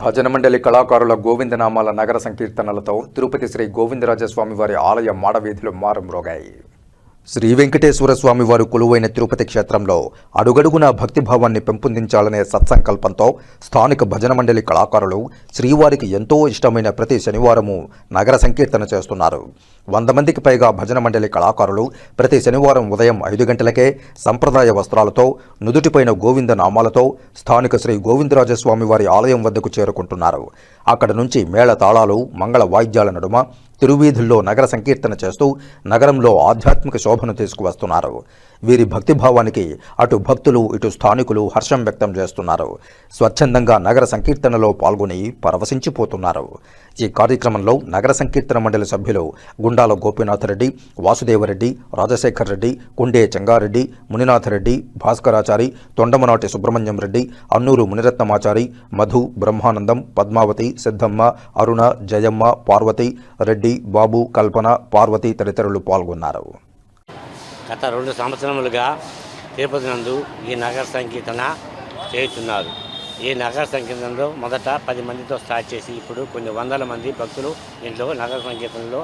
భజన మండలి కళాకారుల గోవిందనామాల నగర సంకీర్తనలతో తిరుపతి శ్రీ గోవిందరాజస్వామి వారి ఆలయ మాడవీధులు మారుమ్రోగాయి. శ్రీ వెంకటేశ్వర స్వామి వారు కొలువైన తిరుపతి క్షేత్రంలో అడుగడుగునా భక్తిభావాన్ని పెంపొందించాలనే సత్సంకల్పంతో స్థానిక భజన మండలి కళాకారులు శ్రీవారికి ఎంతో ఇష్టమైన ప్రతి శనివారము నగర సంకీర్తన చేస్తున్నారు. వంద మందికి పైగా భజన మండలి కళాకారులు ప్రతి శనివారం ఉదయం ఐదు గంటలకే సంప్రదాయ వస్త్రాలతో నుదుటిపైన గోవింద నామాలతో స్థానిక శ్రీ గోవిందరాజస్వామి వారి ఆలయం వద్దకు చేరుకుంటున్నారు. అక్కడ నుంచి మేళ తాళాలు మంగళ వాయిద్యాల నడుమ తిరువీధుల్లో నగర సంకీర్తన చేస్తూ నగరంలో ఆధ్యాత్మిక శోభను తీసుకువస్తున్నారు. వీరి భక్తిభావానికి అటు భక్తులు ఇటు స్థానికులు హర్షం వ్యక్తం చేస్తున్నారు. స్వచ్ఛందంగా నగర సంకీర్తనలో పాల్గొని పరవశించిపోతున్నారు. ఈ కార్యక్రమంలో నగర సంకీర్తన మండలి సభ్యులు గుండాల గోపీనాథరెడ్డి వాసుదేవరెడ్డి రాజశేఖర్ రెడ్డి కుండే చెంగారెడ్డి మునినాథరెడ్డి భాస్కరాచారి తొండమనాటి సుబ్రహ్మణ్యం రెడ్డి అన్నూరు మునిరత్నమాచారి మధు బ్రహ్మానందం పద్మావతి సిద్ధమ్మ అరుణ జయమ్మ పార్వతి రెడ్డి బాబు కల్పన పార్వతి తదితరులు పాల్గొన్నారు. గత రెండు సంవత్సరములుగా తిరుపతి నందు ఈ నగర సంకీర్తన చేస్తున్నారు. ఈ నగర సంకీర్తనలో మొదట పది మందితో స్టార్ట్ చేసి ఇప్పుడు కొన్ని వందల మంది భక్తులు ఇంట్లో నగర సంకీర్తనలో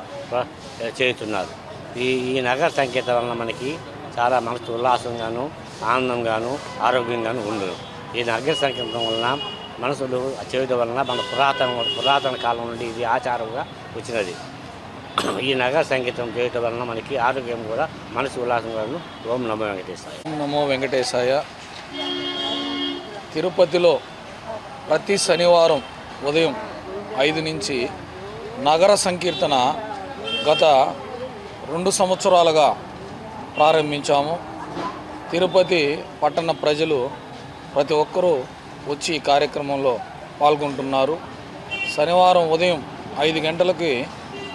చేరుతున్నారు. ఈ ఈ నగర సంకీర్తన వలన మనకి చాలా మనసు ఉల్లాసంగాను ఆనందంగాను ఆరోగ్యంగాను ఉండదు ఈ నగర సంకీర్తనం వలన మనసులు చేయడం వలన మన పురాతన పురాతన కాలం నుండి ఇది ఆచారంగా వచ్చినది. ఈ నగర సంగీతం చేయటం వలన మనకి ఆరోగ్యం కూడా మనసు ఉల్లాసంగాను. ఓం నమో వెంకటేశాయ. నమో వెంకటేశాయ. తిరుపతిలో ప్రతి శనివారం ఉదయం ఐదు నుంచి నగర సంకీర్తన గత రెండు సంవత్సరాలుగా ప్రారంభించాము. తిరుపతి పట్టణ ప్రజలు ప్రతి ఒక్కరూ వచ్చి ఈ కార్యక్రమంలో పాల్గొంటున్నారు. శనివారం ఉదయం ఐదు గంటలకి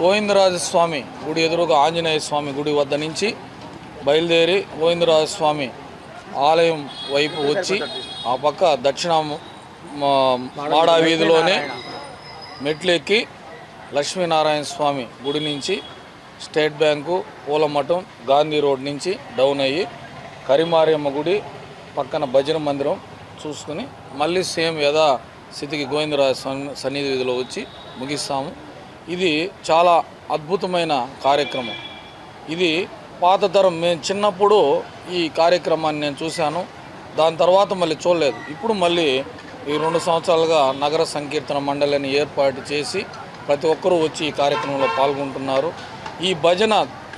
గోవిందరాజస్వామి గుడి ఎదురుగా ఆంజనేయ స్వామి గుడి వద్ద నుంచి బయలుదేరి గోవిందరాజస్వామి ఆలయం వైపు వచ్చి ఆ పక్క దక్షిణ మాడా వీధిలోనే మెట్లెక్కి లక్ష్మీనారాయణ స్వామి గుడి నుంచి state bank Pulamatham Gandhi road నుంచి డౌన్ అయ్యి కరిమారియమ్మ గుడి పక్కన భజన మందిరం చూసుకుని మళ్ళీ సేమ్ యథా స్థితికి గోవిందరాజ సన్నిధి వీధిలో వచ్చి ముగిస్తాము. ఇది చాలా అద్భుతమైన కార్యక్రమం. ఇది పాత తరం మేము చిన్నప్పుడు ఈ కార్యక్రమాన్ని నేను చూశాను. దాని తర్వాత మళ్ళీ చూడలేదు. ఇప్పుడు మళ్ళీ ఈ రెండు సంవత్సరాలుగా నగర సంకీర్తన మండలిని ఏర్పాటు చేసి ప్రతి ఒక్కరూ వచ్చి ఈ కార్యక్రమంలో పాల్గొంటున్నారు. ఈ భజన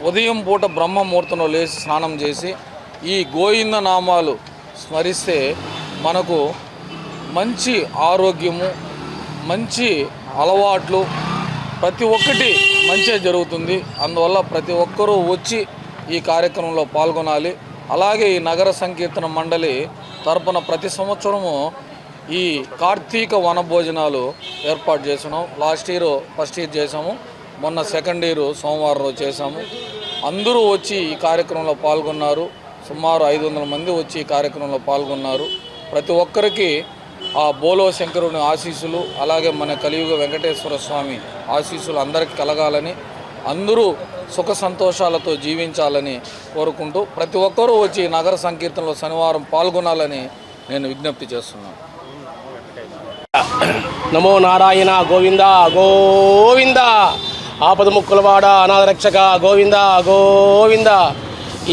ఉదయం పూట బ్రహ్మముహూర్తంలో లేచి స్నానం చేసి ఈ గోవింద నామాలు స్మరిస్తే మనకు మంచి ఆరోగ్యము మంచి అలవాట్లు ప్రతి ఒక్కటి మంచిగా జరుగుతుంది. అందువల్ల ప్రతి ఒక్కరూ వచ్చి ఈ కార్యక్రమంలో పాల్గొనాలి. అలాగే ఈ నగర సంకీర్తన మండలి తరపున ప్రతి సంవత్సరము ఈ కార్తీక వన భోజనాలు ఏర్పాటు చేసినాం. లాస్ట్ ఇయర్ ఫస్ట్ ఇయర్ చేసాము మొన్న సెకండ్ ఇయర్ సోమవారం రోజు చేసాము అందరూ వచ్చి ఈ కార్యక్రమంలో పాల్గొన్నారు. సుమారు ఐదు వందల మంది వచ్చి ఈ కార్యక్రమంలో పాల్గొన్నారు. ప్రతి ఒక్కరికి ఆ బోలో శంకరుని ఆశీస్సులు అలాగే మన కలియుగ వెంకటేశ్వర స్వామి ఆశీస్సులు అందరికీ కలగాలని అందరూ సుఖ సంతోషాలతో జీవించాలని కోరుకుంటూ ప్రతి ఒక్కరూ వచ్చి నగర సంకీర్తనలో శనివారం పాల్గొనాలని నేను విజ్ఞప్తి చేస్తున్నాను. నమో నారాయణ గోవింద గోవింద. ఆపద ముక్కులవాడ అనాథ రక్షక గోవింద గోవింద.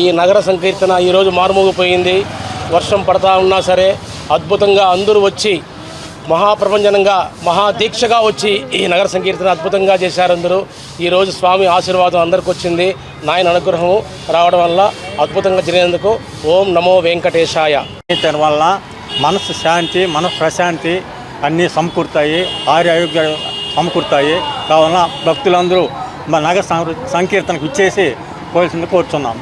ఈ నగర సంకీర్తన ఈరోజు మారుమోగిపోయింది. వర్షం పడతా ఉన్నా సరే అద్భుతంగా అందరూ వచ్చి మహాప్రపంచనంగా మహాదీక్షగా వచ్చి ఈ నగర సంకీర్తన అద్భుతంగా చేశారు అందరూ. ఈరోజు స్వామి ఆశీర్వాదం అందరికి వచ్చింది. నాయన అనుగ్రహం రావడం వల్ల అద్భుతంగా జరిగినందుకు ఓం నమో వెంకటేశాయ. దాని వల్ల మనసు శాంతి మనసు ప్రశాంతి అన్నీ సమకూరుతాయి ఆరోగ్యాలు సమకూరుతాయి. కావున భక్తులందరూ మా నగర సం- సంకీర్తనకు ఇచ్చేసి పోల్సింది కోరుతున్నాం